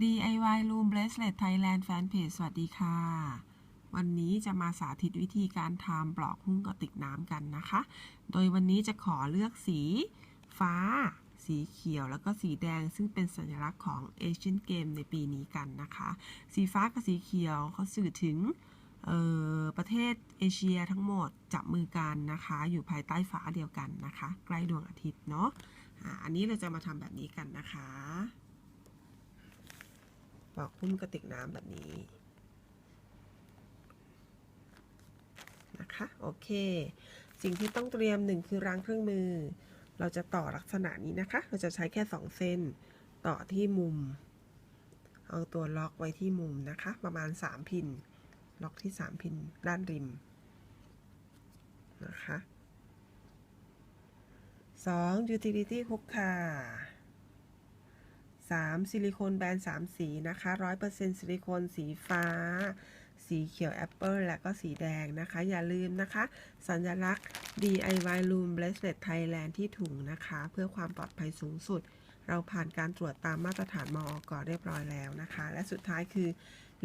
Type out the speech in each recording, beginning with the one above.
DIY Room Bracelet Thailand Fanpage สวัสดีค่ะ วันนี้จะมาสาธิตวิธีการทำปลอกหุ้มกระติกน้ำกันนะคะ โดยวันนี้จะขอเลือกสีฟ้า สีเขียวแล้วก็สีแดง ซึ่งเป็นสัญลักษณ์ของ Asian Game ในปีนี้กันนะคะ สีฟ้ากับสีเขียวเขาสื่อถึงออประเทศเอเชียทั้งหมดจับมือกันนะคะ อยู่ภายใต้ฟ้าเดียวกันนะคะ ใกล้ดวงอาทิตย์เนาะอันนี้เราจะมาทำแบบนี้กันนะคะ อกหุ้มกระติกน้ำแบบนี้นะคะโอเค สิ่งที่ต้องเตรียมหนึ่งคือรางเครื่องมือ เราจะต่อลักษณะนี้นะคะ เราจะใช้แค่2เส้นต่อที่มุม เอาตัวล็อกไว้ที่มุมนะคะ ประมาณ 3 พิน ล็อกที่ 3 พินด้านริมนะคะ 2. utility hook ค่ะ 3. ซิลิโคนแบน3 สีนะคะ 100%ซิลิโคนสีฟ้า สีเขียวแอปเปิลและก็สีแดงนะคะ อย่าลืมนะคะ สัญลักษณ์ DIY Room Bracelet Thailand ที่ถุงนะคะ เพื่อความปลอดภัยสูงสุด เราผ่านการตรวจตามมาตรฐานมอก่อเรียบร้อยแล้วนะคะ และสุดท้ายคือ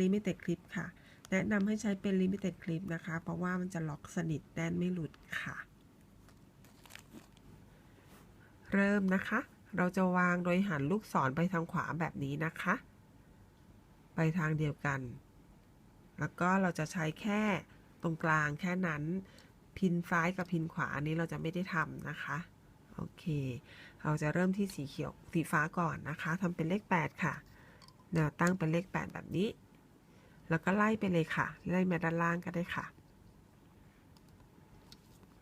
Limited Clip ค่ะ แนะนำให้ใช้เป็น Limited Clip นะคะ เพราะว่ามันจะล็อกสนิทแน่นไม่หลุดค่ะ เริ่มนะคะ เราจะวางโดยหันลูกศรไปทางขวาแบบนี้นะคะ ไปทางเดียวกัน แล้วก็เราจะใช้แค่ตรงกลางแค่นั้น พินซ้ายกับพินขวาอันนี้เราจะไม่ได้ทำนะคะ โอเค เราจะเริ่มที่สีเขียวสีฟ้าก่อนนะคะทำเป็นเลข 8 ค่ะ แนวตั้งเป็นเลข 8 แบบนี้ แล้วก็ไล่ไปเลยค่ะ ไล่มาด้านล่างก็ได้ค่ะ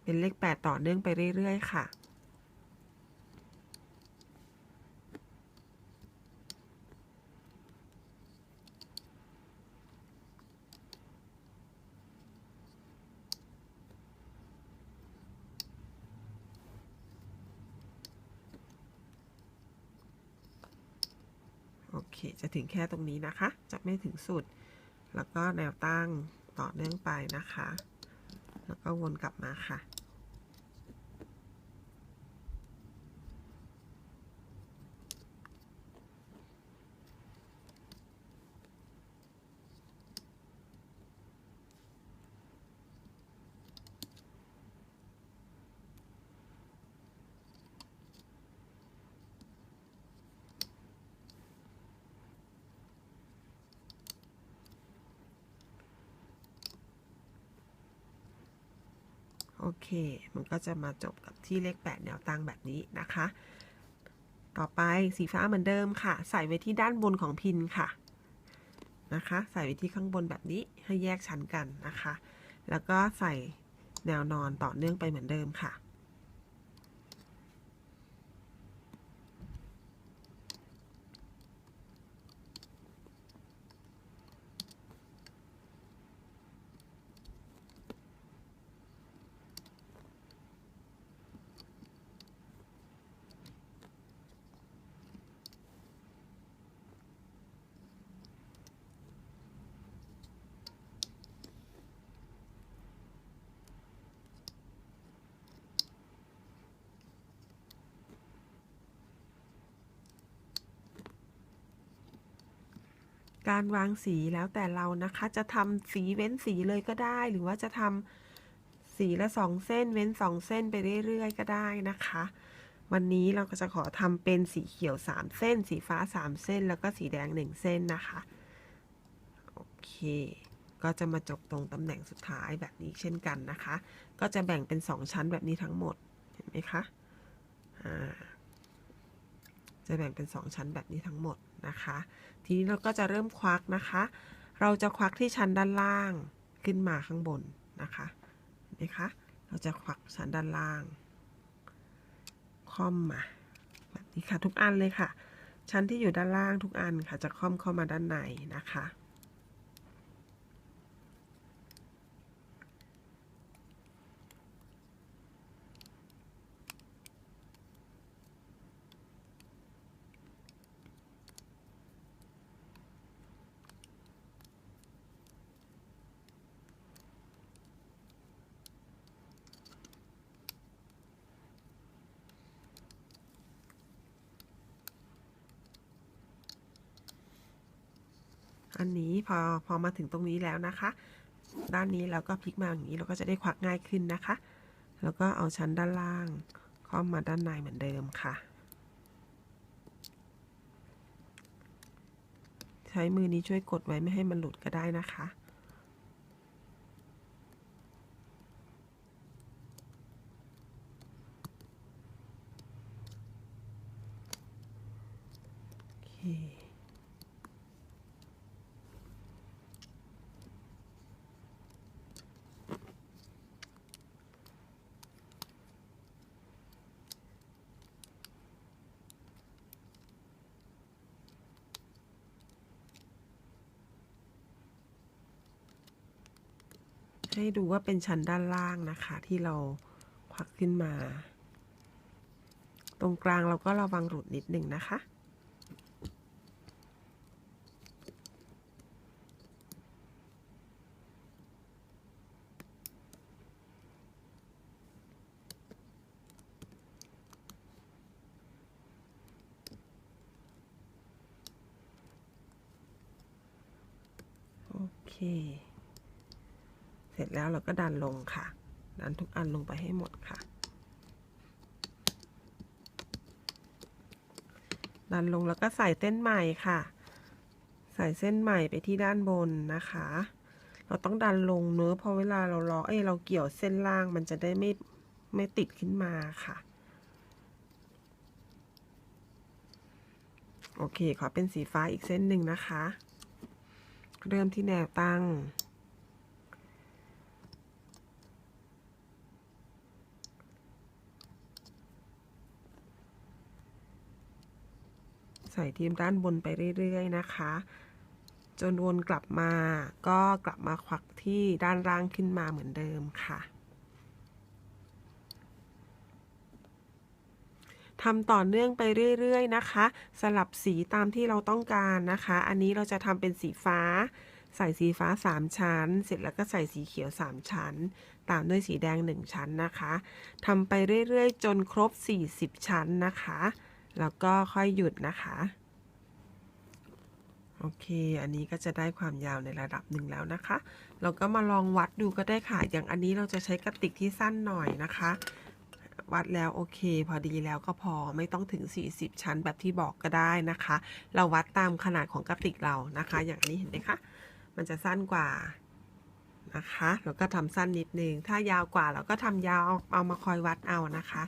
เป็นเลข 8 ต่อเนื่องไปเรื่อยๆ ค่ะ จะถึงแค่ตรงนี้นะคะ จะไม่ถึงสุด แล้วก็แนวตั้งต่อเนื่องไปนะคะ แล้วก็วนกลับมาค่ะ โอเค มันก็จะมาจบกับที่เลข 8 แนวตั้งแบบนี้นะคะ ต่อไปสีฟ้าเหมือนเดิมค่ะ ใส่ไว้ที่ด้านบนของพินค่ะนะคะ ใส่ไว้ที่ข้างบนแบบนี้ให้แยกชั้นกันนะคะ แล้วก็ใส่แนวนอนต่อเนื่องไปเหมือนเดิมค่ะ การวางสีแล้วแต่เรานะคะ จะทำสีเว้นสีเลยก็ได้ หรือว่าจะทำสีละสองเส้น เว้นสองเส้นไปเรื่อยๆ ก็ได้นะคะ วันนี้เราก็จะขอทำเป็นสีเขียวสามเส้น สีฟ้าสามเส้น แล้วก็สีแดงหนึ่งเส้นนะคะ โอเค ก็จะมาจบตรงตำแหน่งสุดท้ายแบบนี้เช่นกันนะคะ ก็จะแบ่งเป็นสองชั้นแบบนี้ทั้งหมด เห็นไหมคะ อ่า จะแบ่งเป็น 2 ชั้นแบบนี้ทั้งหมดนะคะ ทีนี้เราก็จะเริ่มควักนะคะ เราจะควักที่ชั้นด้านล่างขึ้นมาข้างบนนะคะเห็นไหมคะ เราจะควักชั้นด้านล่างค่อมมาแบบนี้ค่ะทุกอันเลยค่ะ ชั้นที่อยู่ด้านล่างทุกอันค่ะจะค่อมเข้ามาด้านในนะคะ อันนี้พอพอมาถึงตรงนี้แล้วนะคะ ด้านนี้เราก็พลิกมาอย่างนี้เราก็จะได้ควักง่ายขึ้นนะคะ แล้วก็เอาชั้นด้านล่างคล้อมมาด้านในเหมือนเดิมค่ะ ใช้มือนี้ช่วยกดไว้ไม่ให้มันหลุดก็ได้นะคะ ให้ดูว่าเป็นชั้นด้านล่างนะคะ ที่เราควักขึ้นมา ตรงกลางเราก็ระวังหลุดนิดหนึ่งนะคะ โอเค เสร็จแล้วเราก็ดันลงค่ะ ดันทุกอันลงไปให้หมดค่ะ ดันลงแล้วก็ใส่เส้นใหม่ค่ะ ใส่เส้นใหม่ไปที่ด้านบนนะคะ เราต้องดันลงเนื้อเพราะเวลาเราล้อเอ้ยเราเกี่ยวเส้นล่างมันจะได้ไม่ไม่ติดขึ้นมาค่ะ โอเค ขอเป็นสีฟ้าอีกเส้นหนึ่งนะคะ เริ่มที่แนวตั้ง ใส่ทีมด้านบนไปเรื่อยๆนะคะ จนวนกลับมาก็กลับมาควักที่ด้านล่างขึ้นมาเหมือนเดิมค่ะทำต่อเนื่องไปเรื่อยๆนะคะ สลับสีตามที่เราต้องการนะคะ อันนี้เราจะทำเป็นสีฟ้า ใส่สีฟ้า 3 ชั้น เสร็จแล้วก็ใส่สีเขียว 3 ชั้น ตามด้วยสีแดง 1 ชั้นนะคะทำไปเรื่อยๆ จนครบ 40 ชั้นนะคะ แล้วก็ค่อยหยุดนะคะ โอเค อันนี้ก็จะได้ความยาวในระดับหนึ่งแล้วนะคะ เราก็มาลองวัดดูก็ได้ค่ะ อย่างอันนี้เราจะใช้กระติกที่สั้นหน่อยนะคะ วัดแล้วโอเค พอดีแล้วก็พอไม่ต้องถึง 40 ชั้นแบบที่บอกก็ได้นะคะ เราวัดตามขนาดของกระติกเรานะคะ อย่างนี้เห็นไหมคะ มันจะสั้นกว่านะคะ แล้วก็ทำสั้นนิดนึง ถ้ายาวกว่าเราก็ทำยาวเอามาคอยวัดเอานะคะ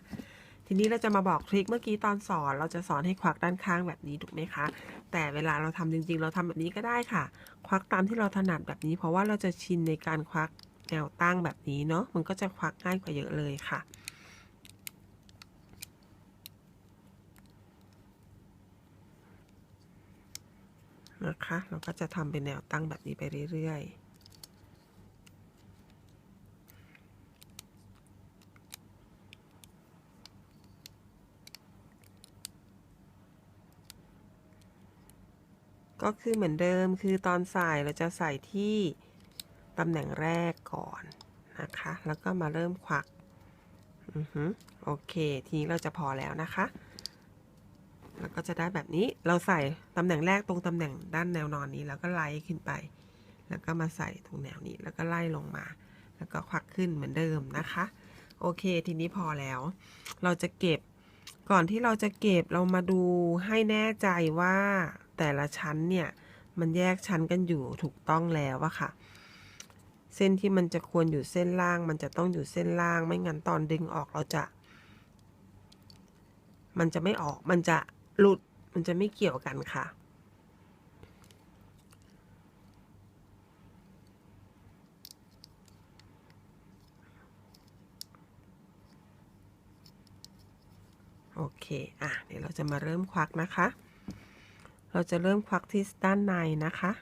ทีนี้เราจะมาบอกทริคเมื่อกี้ตอนสอน เราจะสอนให้ควักด้านข้างแบบนี้ถูกไหมคะ แต่เวลาเราทำจริง ๆ เราทำแบบนี้ก็ได้ค่ะ ควักตามที่เราถนัดแบบนี้ เพราะว่าเราจะชินในการควักแนวตั้งแบบนี้เนาะมันก็จะควักง่ายกว่าเยอะเลยค่ะนะคะเราก็จะทำเป็นแนวตั้งแบบนี้ไปเรื่อยๆ ก็คือเหมือนเดิมคือตอนใส่เราจะใส่ที่ตำแหน่งแรกก่อนนะคะ แล้วก็มาเริ่มควักอือฮึโอเค ทีนี้เราจะพอแล้วนะคะ แล้วก็จะได้แบบนี้เราใส่ตำแหน่งแรกตรงตำแหน่งด้านแนวนอนนี้ แล้วก็ไล่ขึ้นไป แล้วก็มาใส่ตรงแนวนี้แล้วก็ไล่ลงมา แล้วก็ควักขึ้นเหมือนเดิมนะคะ โอเค ทีนี้พอแล้ว เราจะเก็บก่อนที่เราจะเก็บเรามาดูให้แน่ใจว่า แต่ละชั้นเนี่ยมันแยกชั้นกันอยู่ถูกต้องแล้วอะค่ะ เส้นที่มันจะควรอยู่เส้นล่าง มันจะต้องอยู่เส้นล่าง ไม่งั้นตอนดึงออกเราจะ มันจะไม่ออก มันจะหลุด มันจะไม่เกี่ยวกันค่ะ โอเค อะ เดี๋ยวเราจะมาเริ่มควักนะคะ เราจะเริ่มควักที่ด้านในนะคะ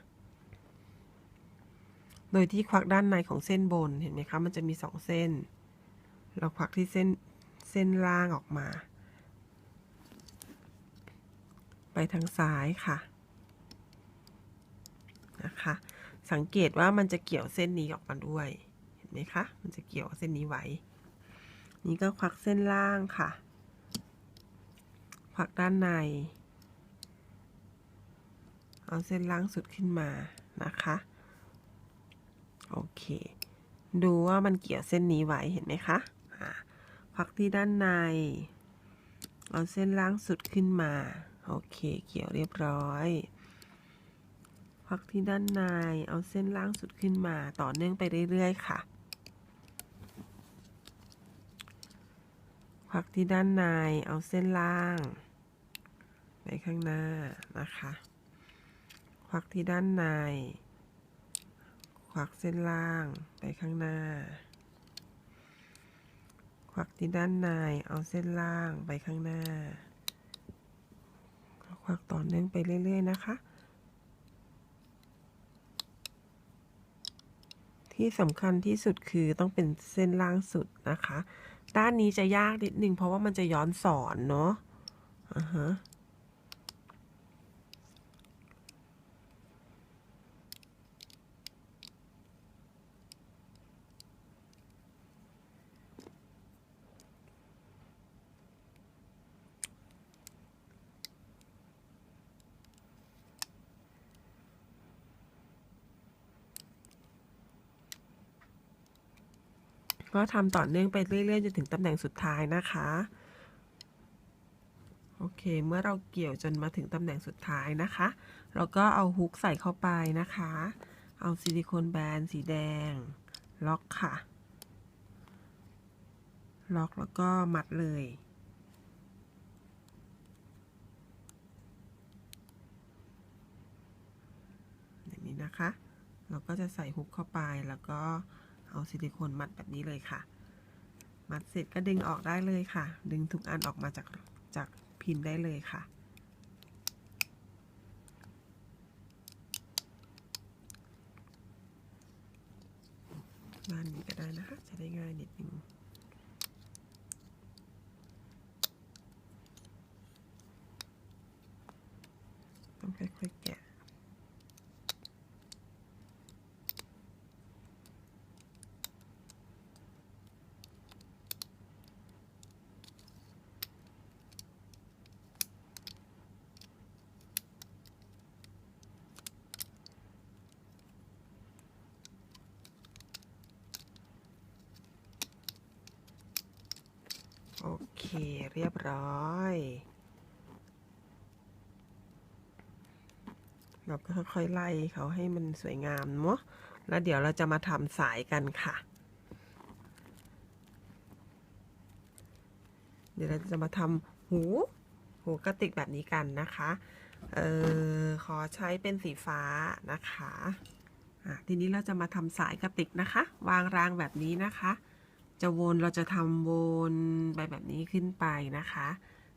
โดยที่ควักด้านในของเส้นบนเห็นไหมคะ มันจะมีสองเส้น เราควักที่เส้นเส้นล่างออกมา ไปทางซ้ายค่ะ นะคะ สังเกตว่ามันจะเกี่ยวเส้นนี้ออกมาด้วย เห็นไหมคะ มันจะเกี่ยวเส้นนี้ไว้ นี่ก็ควักเส้นล่างค่ะ ควักด้านใน เอาเส้นล่างสุดขึ้นมานะคะ โอเค ดูว่ามันเกี่ยวเส้นนี้ไว้เห็นไหมคะอ่าควักที่ด้านใน เอาเส้นล่างสุดขึ้นมา โอเค เกี่ยวเรียบร้อยควักที่ด้านใน เอาเส้นล่างสุดขึ้นมา ต่อเนื่องไปเรื่อยๆค่ะควักที่ด้านใน เอาเส้นล่าง ไปข้างหน้านะคะ ควักที่ด้านใน ควักเส้นล่างไปข้างหน้า ควักที่ด้านใน เอาเส้นล่างไปข้างหน้า ควักต่อเนื่องไปเรื่อย ๆ นะคะ ที่สำคัญที่สุดคือต้องเป็นเส้นล่างสุดนะคะ ด้านนี้จะยากนิดนึงเพราะว่ามันจะย้อนสอนเนาะอ่าฮะ ก็ทำต่อเนื่องไปเรื่อยๆจนถึงตำแหน่งสุดท้ายนะคะโอเค เมื่อเราเกี่ยวจนมาถึงตำแหน่งสุดท้ายนะคะ เราก็เอาฮุกใส่เข้าไปนะคะ เอาซิลิโคนแบนสีแดง ล็อกค่ะ ล็อกแล้วก็มัดเลยอย่างนี้นะคะ เราก็จะใส่ฮุกเข้าไปแล้วก็ เอาซิลิโคนมัดแบบนี้เลยค่ะ มัดเสร็จก็ดึงออกได้เลยค่ะ ดึงทุกอันออกมาจากจากพินได้เลยค่ะด้านนี้ก็ได้นะคะ จะได้ง่ายนิดนึงต้องค่อยๆแกะ โอ เรียบร้อย เราก็ค่อยๆไล่เขาให้มันสวยงามเนาะแล้วเดี๋ยวเราจะมาทำสายกันค่ะ เดี๋ยวเราจะมาทำหูหูกระติกแบบนี้กันนะคะ เออขอใช้เป็นสีฟ้านะคะ อะทีนี้เราจะมาทำสายกระติกนะคะ วางรางแบบนี้นะคะ จะวนเราจะทำวนไปแบบนี้ขึ้นไปนะคะ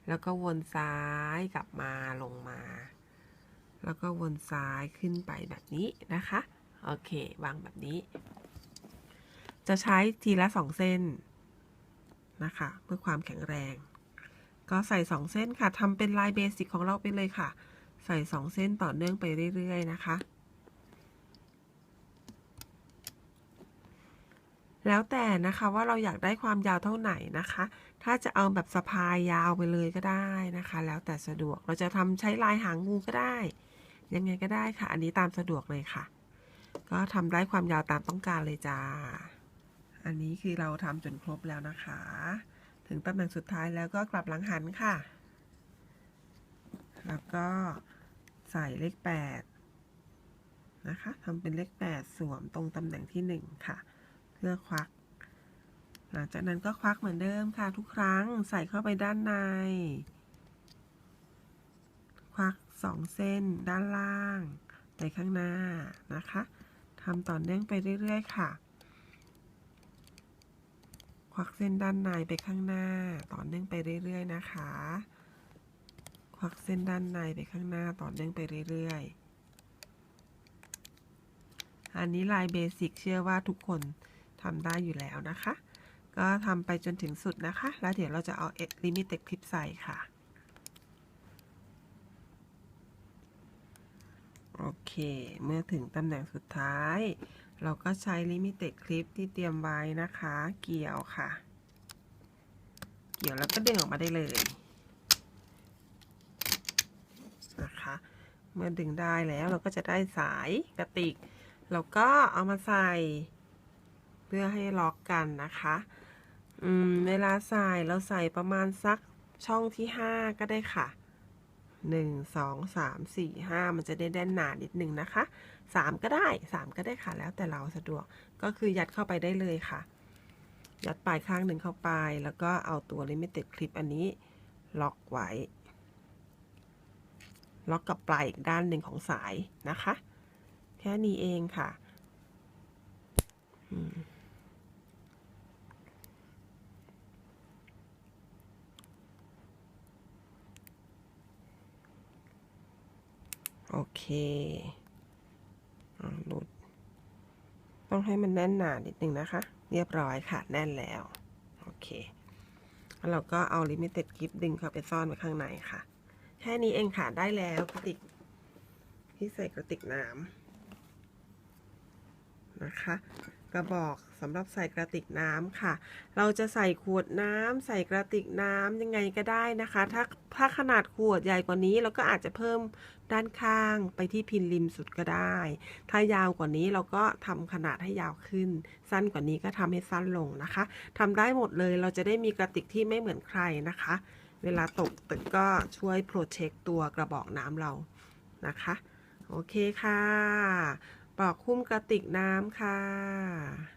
แล้วก็วนซ้ายกลับมาลงมา แล้วก็วนซ้ายขึ้นไปแบบนี้นะคะ โอเควางแบบนี้ จะใช้ทีละสองเส้นนะคะ เพื่อความแข็งแรง ก็ใส่สองเส้นค่ะทำเป็นลายเบสิกของเราไปเลยค่ะ ใส่สองเส้นต่อเนื่องไปเรื่อย ๆ นะคะ แล้วแต่นะคะว่าเราอยากได้ความยาวเท่าไหร่นะคะ ถ้าจะเอาแบบสะพายยาวไปเลยก็ได้นะคะ แล้วแต่สะดวกเราจะทำใช้ลายหางงูก็ได้ ยังไงก็ได้ค่ะ อันนี้ตามสะดวกเลยค่ะ ก็ทำได้ความยาวตามต้องการเลยจ้า อันนี้คือเราทำจนครบแล้วนะคะ ถึงตำแหน่งสุดท้ายแล้วก็กลับหลังหันค่ะ แล้วก็ใส่เลขแปดนะคะทำเป็นเลขแปดสวมตรงตำแหน่งที่หนึ่งค่ะ เพื่อควัก หลังจากนั้นก็ควักเหมือนเดิมค่ะทุกครั้งใส่เข้าไปด้านใน ควักสองเส้นด้านล่างไปข้างหน้านะคะทำต่อเนื่องไปเรื่อยๆค่ะ ควักเส้นด้านในไปข้างหน้า ต่อเนื่องไปเรื่อยๆนะคะ ควักเส้นด้านในไปข้างหน้าต่อเนื่องไปเรื่อยๆอันนี้ลายเบสิกเชื่อว่าทุกคน ทำได้อยู่แล้วนะคะ ก็ทำไปจนถึงสุดนะคะ แล้วเดี๋ยวเราจะเอาลิมิเต็ดคลิปใส่ค่ะ โอเค เมื่อถึงตำแหน่งสุดท้าย เราก็ใช้ลิมิเต็ดคลิปที่เตรียมไว้นะคะ เกี่ยวค่ะ เกี่ยวแล้วก็ดึงออกมาได้เลยนะคะ เมื่อดึงได้แล้วเราก็จะได้สายกระติก แล้วก็เอามาใส่ เพื่อให้ล็อกกันนะคะอืมเวลาใส่เราใส่ประมาณสักช่องที่ห้าก็ได้ค่ะหนึ่งสองสามสี่ห้ามันจะได้แน่นหนานิดนึงนะคะสามก็ได้สามก็ได้ค่ะ แล้วแต่เราสะดวกก็คือยัดเข้าไปได้เลยค่ะ ยัดปลายข้างหนึ่งเข้าไป แล้วก็เอาตัว limited clip อันนี้ ล็อกไว้ ล็อกกับปลายอีกด้านหนึ่งของสายนะคะ แค่นี้เองค่ะอืมโอเคอ่า หลุด ต้องให้มันแน่นหนานิดนึงนะคะ เรียบร้อยค่ะ แน่นแล้ว โอเคแล้วเราก็เอา limited gift ดึงเข้าไปซ่อนไว้ข้างในค่ะ แค่นี้เองค่ะ ได้แล้วกระติก ที่ใส่กระติกน้ำนะคะ กระบอกสำหรับใส่กระติกน้ำค่ะ เราจะใส่ขวดน้ำใส่กระติกน้ำยังไงก็ได้นะคะ ถ้าถ้าขนาดขวดใหญ่กว่านี้เราก็อาจจะเพิ่มด้านข้างไปที่พินริมสุดก็ได้ ถ้ายาวกว่านี้เราก็ทำขนาดให้ยาวขึ้น สั้นกว่านี้ก็ทำให้สั้นลงนะคะทำได้หมดเลยเราจะได้มีกระติกที่ไม่เหมือนใครนะคะ เวลาตกตึกก็ช่วยโปรเทคตัวกระบอกน้ำเรานะคะ โอเคค่ะ ปลอกคุ้มกระติกน้ำค่ะ